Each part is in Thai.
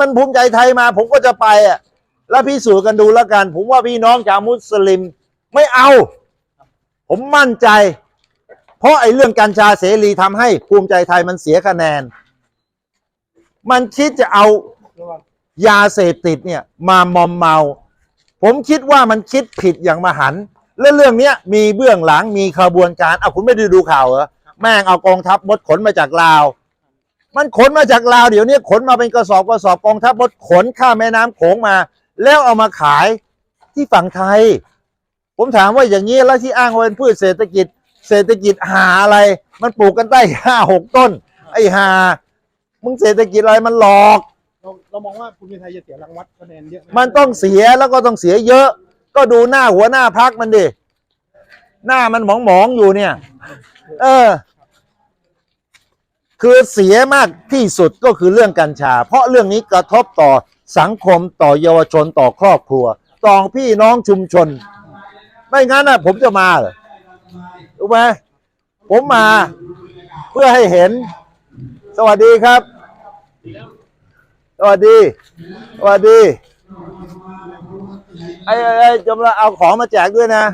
มันภูมิใจไทยมา ผมก็จะไปอะแล้วพิสูจน์กันดูแล้วกัน ผมว่าพี่น้องชาวมุสลิมไม่เอา ผมมั่นใจ เพราะไอ้เรื่องกัญชาเสรีทำให้ภูมิใจไทยมันเสียคะแนน มันคิดจะเอายาเสพติดเนี่ย มามอมเมา ผมคิดว่ามันคิดผิดอย่างมหันและเรื่องเนี้ยมีเบื้องหลังมีขบวนการเอาคุณไม่ได้ดูข่าวเหรอแม่งเอากองทัพมดขนมาจากลาว มันขนมาจากลาวเดี๋ยวนี้ขนมาเป็นกระสอบกระสอบกองทัพมดขนข้ามแม่น้ำโขงมา แล้วเอามาขายที่ฝั่งไทย ผมถามว่าอย่างนี้แล้วที่อ้างว่าเป็นพืชเศรษฐกิจ เศรษฐกิจหาอะไร มันปลูกกันได้ห้าหกต้น ไอ้หามึงเศรษฐกิจอะไรมันหลอกเราเรามองว่าภูมิใจไทยจะเสียรางวัลคะแนนเยอะไหมันต้องเสียแล้วก็ต้องเสียเยอะ ก็ดูหน้าหัวหน้าพักมันดิหน้ามันหมองๆอยู่เนี่ย เออ คือเสียมากที่สุดก็คือเรื่องกัญชา เพราะเรื่องนี้กระทบต่อสังคมต่อเยาวชนต่อครอบครัว ต่อพี่น้องชุมชน ไม่งั้นนะผมจะมาเหรอรู้ไหมผมมาเพื่อให้เห็น สวัสดีครับ สวัสดี สวัสดีไอ้ไอ้ไอ้จำละเอาของมาแจกด้วยนะ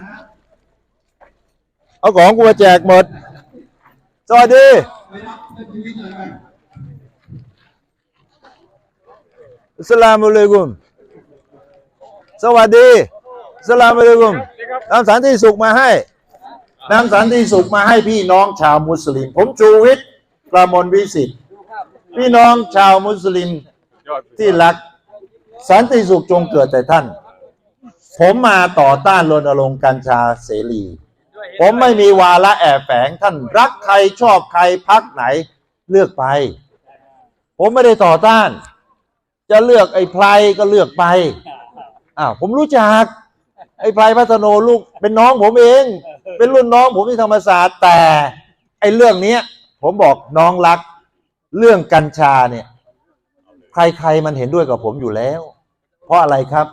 เอาของกูมาแจกหมด สวัสดี อัสลามุอะลัยกุมสวัสดีอัสสลามุอะลัยกุมนำสันติสุขมาให้นำสันติสุขมาให้พี่น้องชาวมุสลิม ผมชูวิทย์ประมวลวิสิทธิ์พี่น้องชาวมุสลิมที่รัก สันติสุขจงเกิดแต่ท่าน ผมมาต่อต้านรณรงค์กัญชาเสรี ผมไม่มีวาระแอบแฝงท่านรักใครชอบใครพักไหนเลือกไป ผมไม่ได้ต่อต้าน จะเลือกไอ้ไพรก็เลือกไปอ้าวผมรู้จัก ไอ้ไพรพัฒโนลูกเป็นน้องผมเอง เป็นรุ่นน้องผมที่ธรรมศาสตร์แต่ ไอ้เรื่องเนี้ย ผมบอกน้องรัก เรื่องกัญชาเนี่ย ใครๆมันเห็นด้วยกับผมอยู่แล้ว เพราะอะไรครับ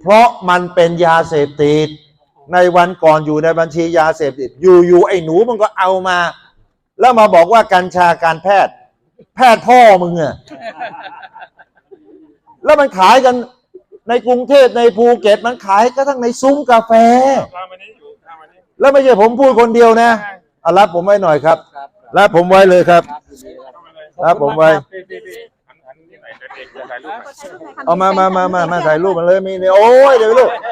เพราะมันเป็นยาเสพติด ในวันก่อนอยู่ในบัญชียาเสพติดอยู่ๆไอ้หนูมันก็เอามา แล้วมาบอกว่ากัญชาการแพทย์ แพทย์พ่อมึงอะแล้วมันขายกันในกรุงเทพในภูเก็ตมันขายกระทั่งในซุ้มกาแฟทำอันนี้อยู่ทำอันนี้แล้วไม่ใช่ผมพูดคนเดียวนะเอารับผมไว้หน่อยครับรับผมไว้เลยครับรับผมไว้พี่พี่พี่หันหันที่ไหนเด็กๆจะถ่ายรูปหน่อยเอามามามามามาถ่ายรูปมันเลยมีเนี่ยโอ้ยเดี๋ยวไปลูกที่หนึ่งสอง